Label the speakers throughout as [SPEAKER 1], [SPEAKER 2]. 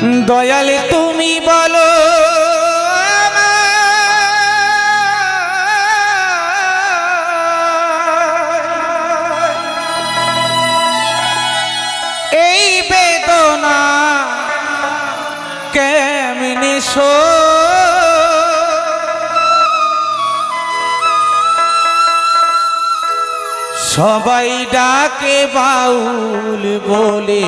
[SPEAKER 1] দয়াল তুমি বলো এই বেদনা কেমনে শো সবাই ডাকে বাউল বলে।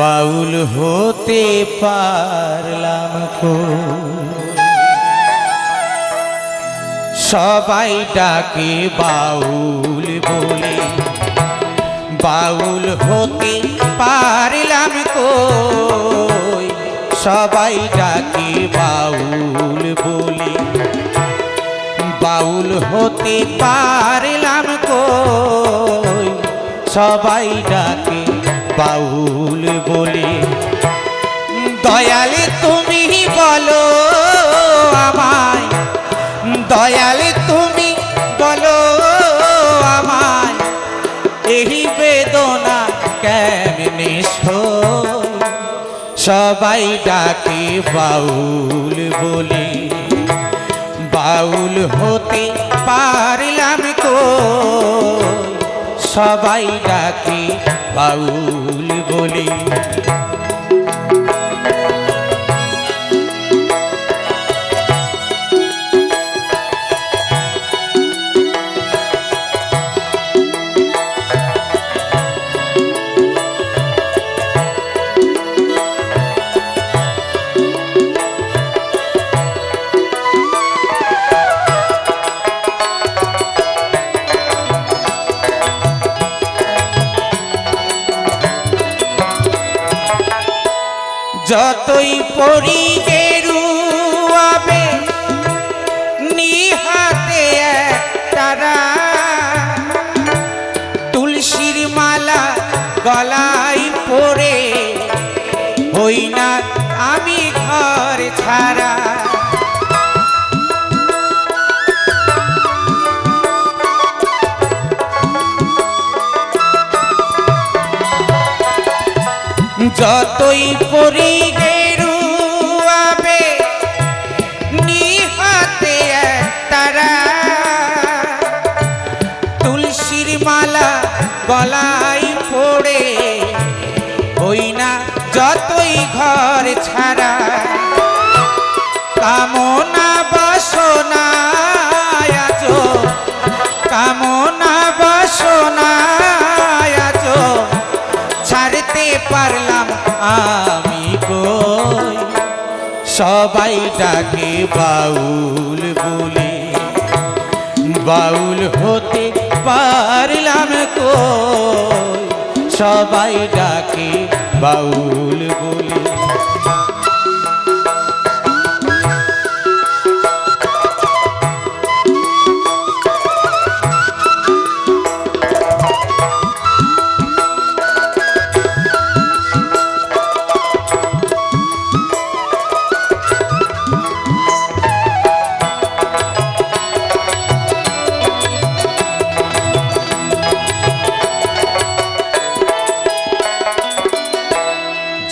[SPEAKER 1] বাউল হতে পারলাম কো। সবাই ডাকে বাউল বলে, বাউল হতে পারলাম কই? সবাই ডাকে বাউল বলে, বাউল হতে পারলাম কই? সবাই ডাকে বাউল বলে। দয়ালে তুমি বলো আমায়। দয়ালে তুমি বলো আমায়। এই বেদনা কেমনে? সবাই ডাকে বাউল বলে। বাউল হতে পারলাম তো। সবাই ডাকে বাউল বলে। যতই পড়ি গেরুয়াবে নিহাতে তারা তুলসীর মালা গলায় পরে হই না আমি ঘর ছাড়া। যতই পরি গেরুয়াবে তারা। তুলসীর মালা পড়ে হই না যতই ঘর ছাড়া। কামনা বাসনা আজ কামনা সবাই ডাকে বাউল বলে। বাউল হতে পারলাম কো সবাই ডাকে বাউল বলে।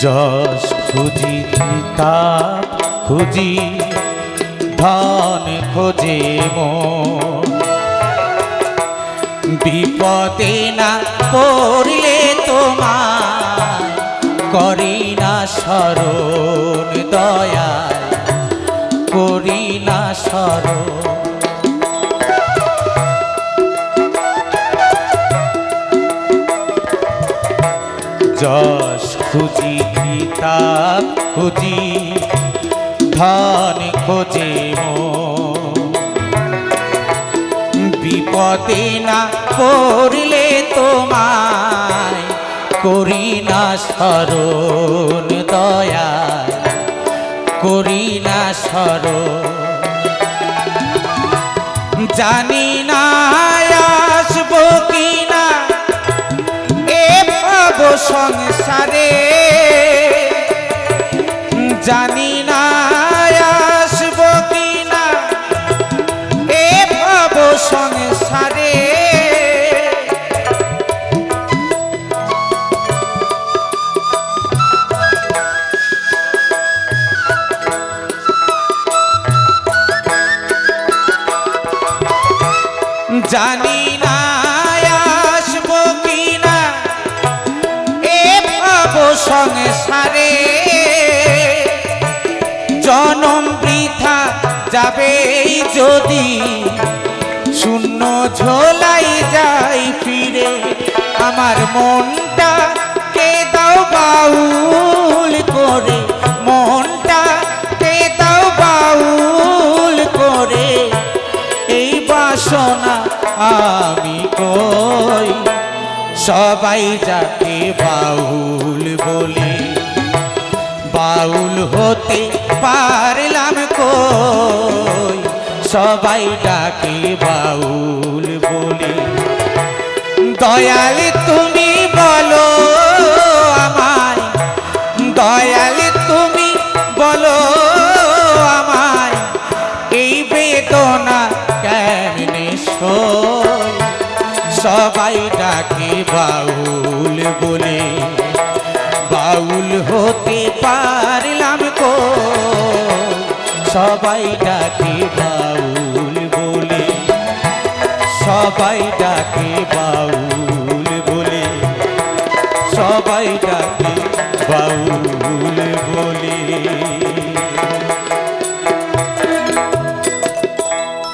[SPEAKER 1] যশ খুঁজি কিতাব খুঁজি, ধন খোঁজে বিপদে না পড়লে তোমার করি না স্মরণ দয়াল করি না স্মরণ খুঁজি, ধন খোঁজে বিপদে না পড়লে তোমায় করি না স্মরণ, দয়াল, করি না স্মরণ। জানি না আসব কি না এ পাব সংসারে। জানি যাবে যদি শূন্য ঝোলাই যাই ফিরে, আমার মনটা কে দাও বাউল করে? মনটা কে দাও বাউল করে? এই বাসনা আমি কই? সবাই যাকে বাউল বলে। বাউল হতে পারলাম কই? সবাই ডাকে বাউল বলে। দয়াল তুমি বলো আমায়, দয়াল তুমি বলো আমায়, এই বেদনা কেমনে সবাই ডাকে বাউল বলে। বাউল হতে পারলাম কো সবাই ডাকে বাউল বলে সবাই ডাকে বাউল বলে সবাই ডাকে